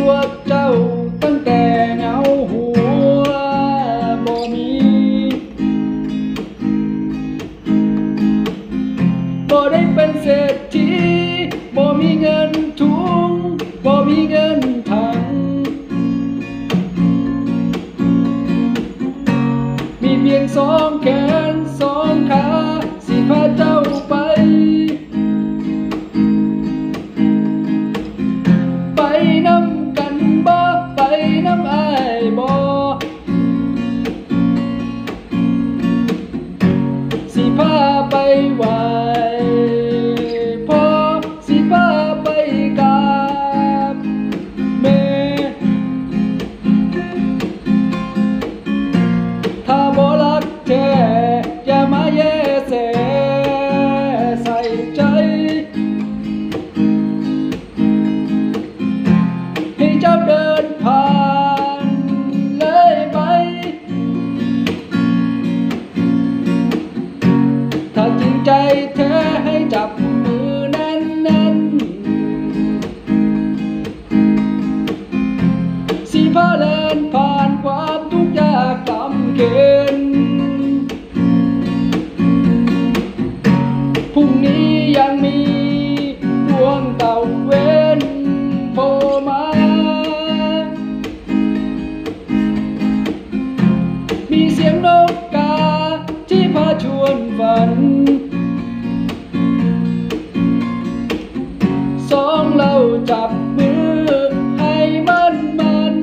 ตัวเจ้าตั้งแต่เงาหัวบ่มีบ่ได้เป็นเศรษฐีบ่มีเงินถุงบ่มีเงินถัง มีเพียงสองแขนสองขาสิพาเจ้า ใจเธอให้จับมือแน่นๆสีพาเลนผ่านความทุกข์ยากลำเค็นพรุ่งนี้ยังมีดวงตา จับมือให้มันมัน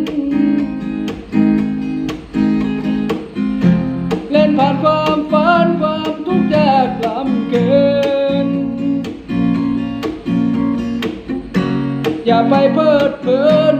เล่นผ่านความฝันความทุกข์ยากลำเกิน อย่าไปเพิดเพลิน